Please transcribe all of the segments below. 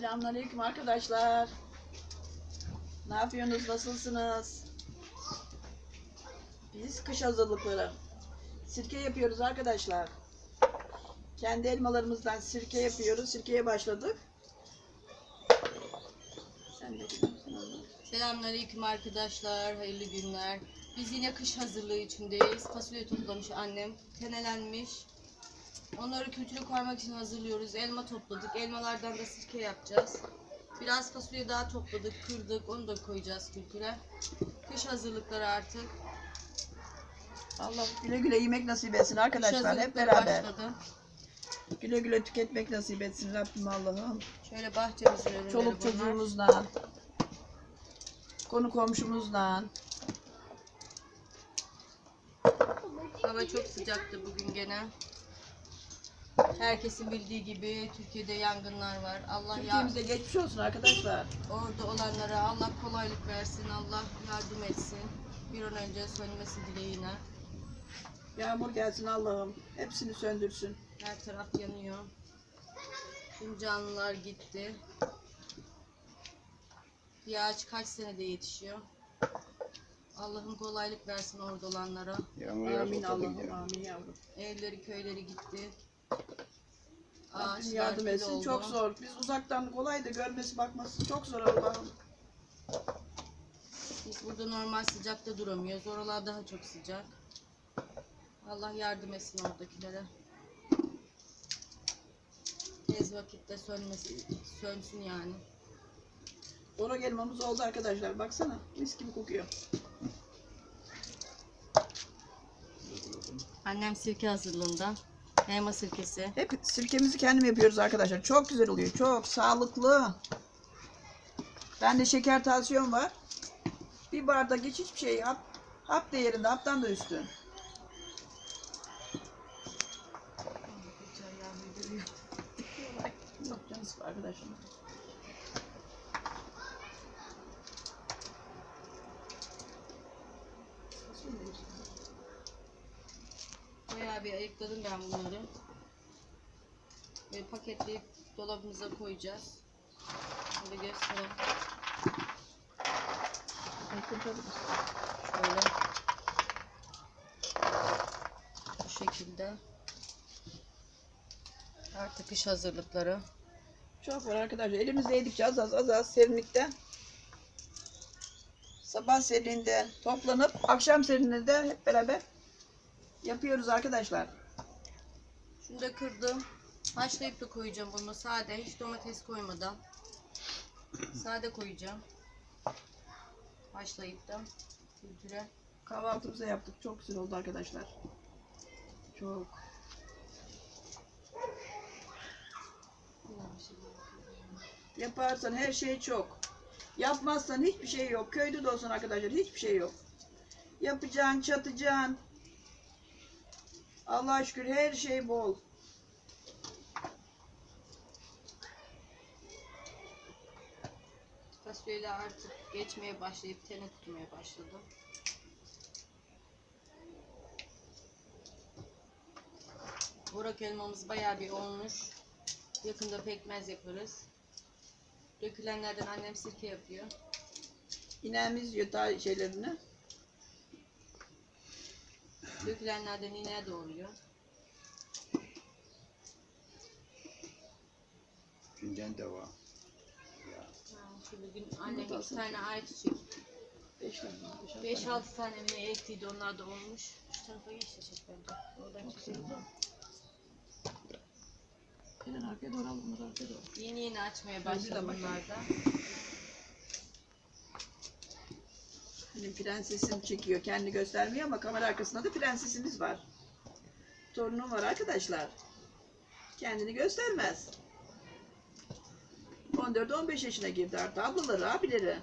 Selamünaleyküm arkadaşlar. Ne yapıyorsunuz? Nasılsınız? Biz kış hazırlıkları. Sirke yapıyoruz arkadaşlar. Kendi elmalarımızdan sirke yapıyoruz. Sirkeye başladık. Sen de. Selamünaleyküm arkadaşlar, hayırlı günler. Biz yine kış hazırlığı içindeyiz. Fasulye toplamış annem, tenelenmiş. Onları kültüre koymak için hazırlıyoruz. Elma topladık, elmalardan da sirke yapacağız. Biraz fasulye daha topladık, kırdık, onu da koyacağız kültüre. Kış hazırlıkları artık. Allah güle güle yemek nasip etsin arkadaşlar. Hep beraber. başladı. Güle güle tüketmek nasip etsin Rabbim Allah'ım. Şöyle bahçemizin ürünleri Çoluk bunlar. çocuğumuzdan, konu komşumuzdan. Hava çok sıcaktı bugün gene. Herkesin bildiği gibi Türkiye'de yangınlar var. Allah ya Türkiye'mize geçmiş olsun arkadaşlar. Orada olanlara Allah kolaylık versin, Allah yardım etsin. Bir an önce sönmesi dileğine. Yağmur gelsin Allah'ım. Hepsini söndürsün. Her taraf yanıyor. Tüm canlılar gitti. Bir ağaç kaç senede yetişiyor. Allah'ım kolaylık versin orada olanlara. Yağmur yağsa Amin Allah'ım amin yavrum. Evleri köyleri gitti. Rabbim yardım etsin. oldu. Çok zor. Biz uzaktan kolay da görmesi bakması çok zor Allah'ım. Biz burada normal sıcakta duramıyoruz. Oralar daha çok sıcak. Allah yardım etsin oradakilere. Tez vakitte sönmesi, sönsün yani. Orak elmamız oldu arkadaşlar. Baksana. Mis gibi kokuyor. Annem sirke hazırlığında. Elma sirkesi. Hep sirkemizi kendim yapıyoruz arkadaşlar. Çok güzel oluyor. Çok sağlıklı. Bende şeker tansiyon var. Bir bardak hiç hiçbir şey hap, hap değerinde haptan da üstün. Yok canım arkadaşım. Bayağı bir ayıkladım ben bunları. Ve paketleyip dolabımıza koyacağız. Şöyle göstereyim. Şöyle. Bu şekilde. Artık iş hazırlıkları. Çok var arkadaşlar. Elimizde yedikçe az az az az serinlikte. Sabah serinliğinde toplanıp akşam serinliğinde hep beraber yapıyoruz arkadaşlar. Şunu da kırdım. Haşlayıp da koyacağım bunu sade. Hiç domates koymadan. Sade koyacağım. Haşlayıp da kültüre. Kahvaltımızı yaptık. Çok güzel oldu arkadaşlar. Çok. Yaparsan her şey çok. Yapmazsan hiçbir şey yok. Köyde de olsun arkadaşlar hiçbir şey yok. Yapacaksın, çatacaksın. Allah'a şükür her şey bol. Fasulyeler artık geçmeye başlayıp tene tutmaya başladı. Burak elmamız bayağı bir olmuş. Yakında pekmez yaparız. Dökülenlerden annem sirke yapıyor. İneğimiz yiyor daha şeylerini. Dökülenlerden ineğe doğruyor. Fincan da var. Ya. Şöyle gün annem iki tane ayçiçek, Beş tane, beş, altı tane. 5-6 tane mi ektiydi onlar da olmuş. Şu tarafa geç de çek bence. Oradan çekelim. Gelin arkaya doğru alın bunları arkaya doğru. Yeni yeni açmaya de başladı bakalım. bunlar da. Benim prensesim çekiyor. Kendi göstermiyor ama kamera arkasında da prensesimiz var. Torunum var arkadaşlar. Kendini göstermez. 14-15 yaşına girdi artık. Ablaları, abileri.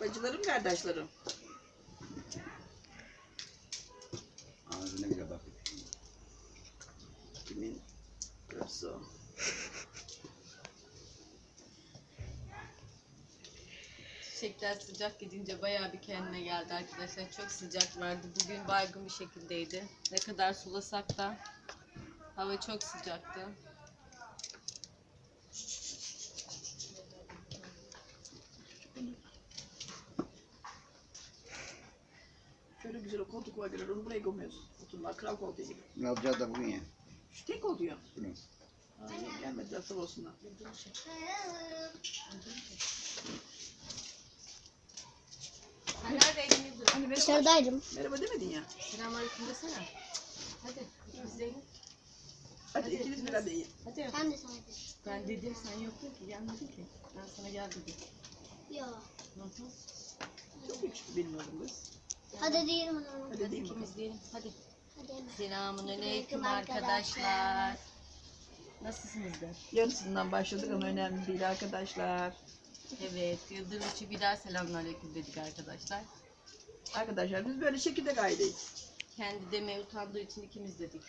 Bacılarım, kardeşlerim. Ağzına bile bak. Kimin karısı o? Çiçekler sıcak gidince bayağı bir kendine geldi arkadaşlar. Çok sıcak vardı. Bugün baygın bir şekildeydi. Ne kadar sulasak da Hava çok sıcaktı. Şöyle güzel o koltuk var görür. Onu buraya gömüyoruz. Oturma kral koltuğu gibi. Ne yapacağız da bugün ya? Şu tek oluyor. Bunu. Aa, gelmediler sağ olsunlar. Sen neredeydin Yıldırım? Hani merhaba, Dışarıdaydım. merhaba demedin ya. Selamünaleyküm desene. Hadi ikimiz de yiyin. Hadi ikiniz bir arada yiyin. Hadi. Sen de saydın. Ben dedim sen yoktun ki gelmedin ki. Ben sana gel dedim. Yok. Hı. Çok benim oğlum kız. Hadi diyelim onu. Hadi Hadi bakalım. ikimiz diyelim. Hadi. Hadi. Selamünaleyküm Aleyküm arkadaşlar. Nasılsınız da? Yarısından başladık ama önemli değil arkadaşlar. Evet, Yıldırım için bir daha selamünaleyküm dedik arkadaşlar. Arkadaşlar biz böyle çekirdek aileyiz. Kendi demeye utandığı için ikimiz dedik.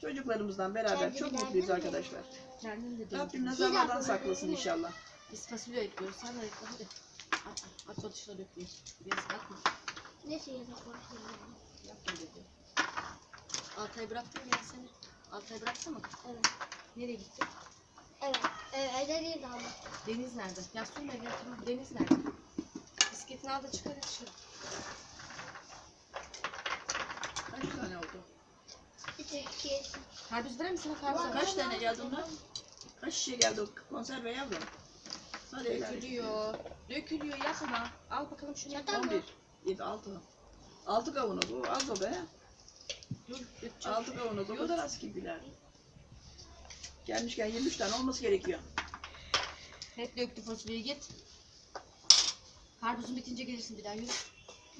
Çocuklarımızdan beraber Kendi çok mutluyuz derdim arkadaşlar. Kendim de Rabbim dedim. nazarlardan saklasın inşallah. Biz fasulye ekliyoruz. Sen de ekle hadi. At, at, at batışla. Biraz atma. Ne şeyde korkuyorum. Yapma dedi. Altay bıraktın mı ya seni? Altay bıraktı mı? Evet. Nereye gitti? Evet. Ama. Deniz nerede? Ya söyle gel tamam. Deniz nerede? Bisikletini al da çıkar dışarı. Kaç tane oldu? Bir tek iki. Karpuz verir misin? Karpuz ver. Kaç tane geldi ondan? Kaç şişe geldi o konserve yavrum? Hadi. Dökülüyor. Dökülüyor yapma. Al bakalım şunu. Çatal mı? 11, 7, 6. 6 kavanoz bu az o be. Dur dökeceğim. 6 kavanoz o kadar az gibiler. Gelmişken 23 tane olması gerekiyor. Hep döktü fasulyeyi git. Karpuzun bitince gelirsin bir daha yürü.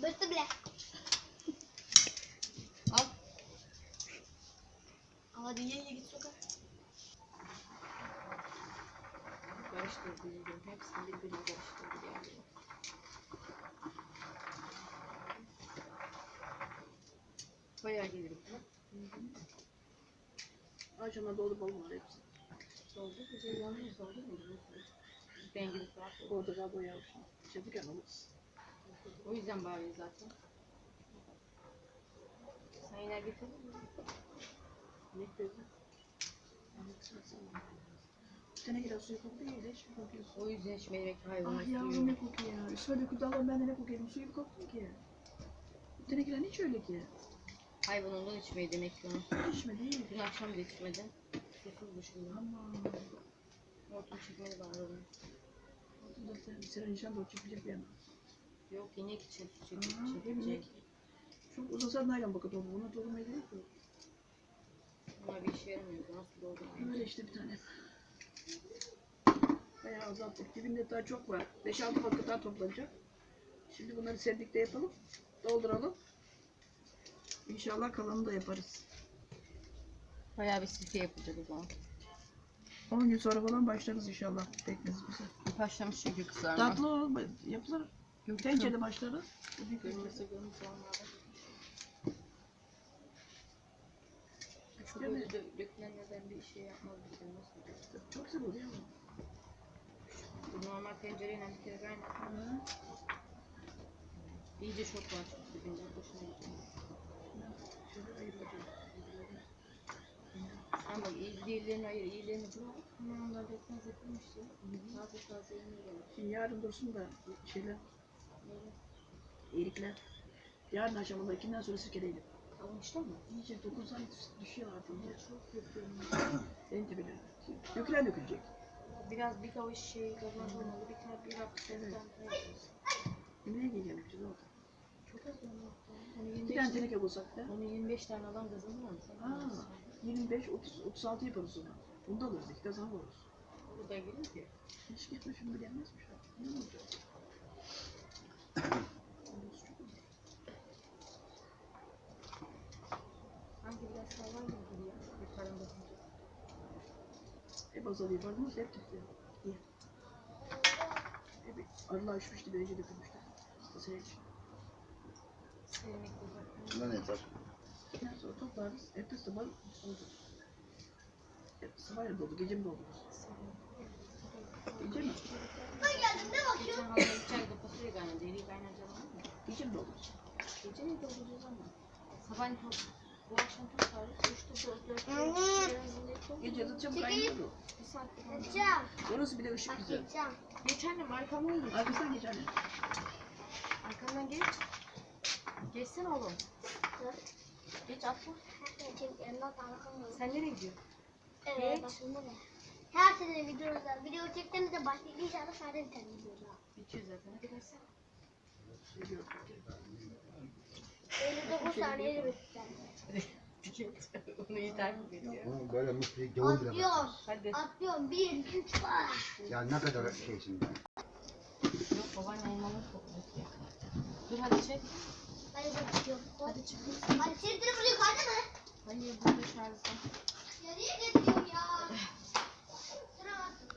Bitti bile. Al. Al hadi ye ye git sokağa. Karıştırdı yürüyorum. Hepsini birbirine karıştırdı yani. Bayağı gelirim. Akşama dolu balım var hepsi. Oldu. Güzel yanlış oldu mu? Saat oldu. Orada o yavrum. Çabuk olmaz. O yüzden bağırıyor zaten. Sen yine getirdin mi? Ne koydun? Sene gider suyu kokuyor ya, hiç mi kokuyorsun? O yüzden hiç meyve hayvan Ah yavrum ne kokuyor ya. Şöyle Allah'ım ben de ne kokuyorum. Suyu bir koktun ki. Tenekiler hiç öyle ki. Hayvan ondan içmeyi demek ki onu. İçme değil. Dün akşam da içmedi. Susuz düşündüm. Aman. Hortum çekmeni bağladım. Bu da sen sıra inşallah o çıkacak bir yana. Yok inek için çekecek. çekecek. Çok uzasa naylon bakı dolu. Buna dolmaya gerek yok. Ama bir işe yaramıyor. Nasıl doldu? Böyle işte bir tane. Bayağı azalttık. Dibinde daha çok var. 5-6 bakı daha toplanacak. Şimdi bunları sevdikte yapalım. Dolduralım. İnşallah kalanını da yaparız. Bayağı bir sirke yapacak o zaman. 10 gün sonra falan başlarız inşallah pekmezimize. Başlamış çünkü kızarma. Tatlı ol, yapılır. Tencerede başlarız. Kırmızı kırmızı olmalı. Şu Değil mi? böyle dö- dökülenlerden bir şey yapmaz bir şey nasıl dökülür? Çok güzel oluyor ama. Bu normal tencereyle bir kere. İyice şok var çünkü. Şöyle. Ama iyi diğerlerini ayır, iyilerini bırak. Ama onlar bekmez yapılmıştı. Taze taze yemeği gelir. Şimdi yarın dursun da şeyler, iyilikler. Yarın akşam onlar ikinden sonra sirkeleyelim. Almıştı mı? İyice dokunsan düşüyor artık. Ya çok yapıyorum. Bence bile. Dökülen dökülecek. Biraz bir kavuş şey kazan olmalı. Bir tane bir hafta Evet. Yemeğe geleceğim güzel oldu. Çok az olmalı. Bir 25 tane teneke bulsak da. onu 25 tane adam kazanır mı? Aa, 25, 30, 36 yaparız onu. Bunu da alırız. İki kazan alırız. Bu da gelir ki. Hiç gitme şimdi gelmezmiş. Ne olacak? Olmaz, çok olur. Sanki biraz sağlam gibi. Bir param bakınca. Hep azalıyor. Yapardım hep tutuyor. İyi. Hep arılar uçmuştu, böylece dökülmüştü. Sene için. De zaten. Bundan yeter. Ondan sonra toplarız. Hep de sabah oldu. Hep sabah ya doldu, gece mi doldururuz? Gece kaynadı. Eriği kaynayacak mı? Gece mi doldururuz? Gece mi dolduracağız ama? Sabahleyin Bu akşam kaç saat? Üçte dört, Anne. Gece de çabuk kaynıyordu. Bir saatte Açacağım. Orası bir de ışık güzel. Açacağım. Geç annem arkamdan geç. Arkasından geç anne. Arkamdan geç. Geçsene oğlum. Geç atla. Sen nereye gidiyorsun? Evet, Geç. Her sene videolar. Video çektiğimizde başka inşallah sadece bir tane videolar. Bitiyor zaten. Hadi kaç saat? 59 saniyede bitti. Onu iyi takip ediyor. Bunu böyle misli gavur bile bak. Atlıyorum. Hadi. Atlıyorum. Bir, iki, üç, beş. Ya ne kadar şeysin be. Yok babaanne elmaları topluyor. Dur hadi çek. Hadi bakıyorum. Hadi çık. Hadi buraya koydun mu? Hayır burada şarjda. Nereye getiriyorum ya? Sıra attım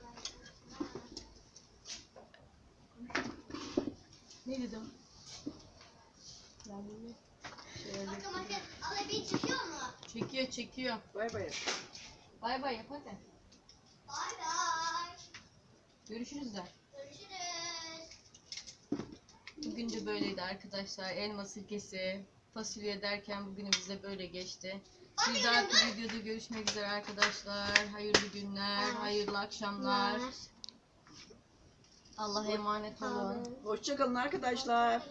Ne dedim? Ben bunu ben. Bakın bakın. Ala bir çıkıyor mu? Çekiyor. Bay bay. Bay bay yap hadi. Bay bay. Görüşürüz de. Görüşürüz. Bugün de böyleydi arkadaşlar. Elma sirkesi, fasulye derken bugünümüz de böyle geçti. Bir dahaki videoda görüşmek üzere arkadaşlar. Hayırlı günler, hayırlı akşamlar. Allah'a emanet olun. Hoşçakalın arkadaşlar.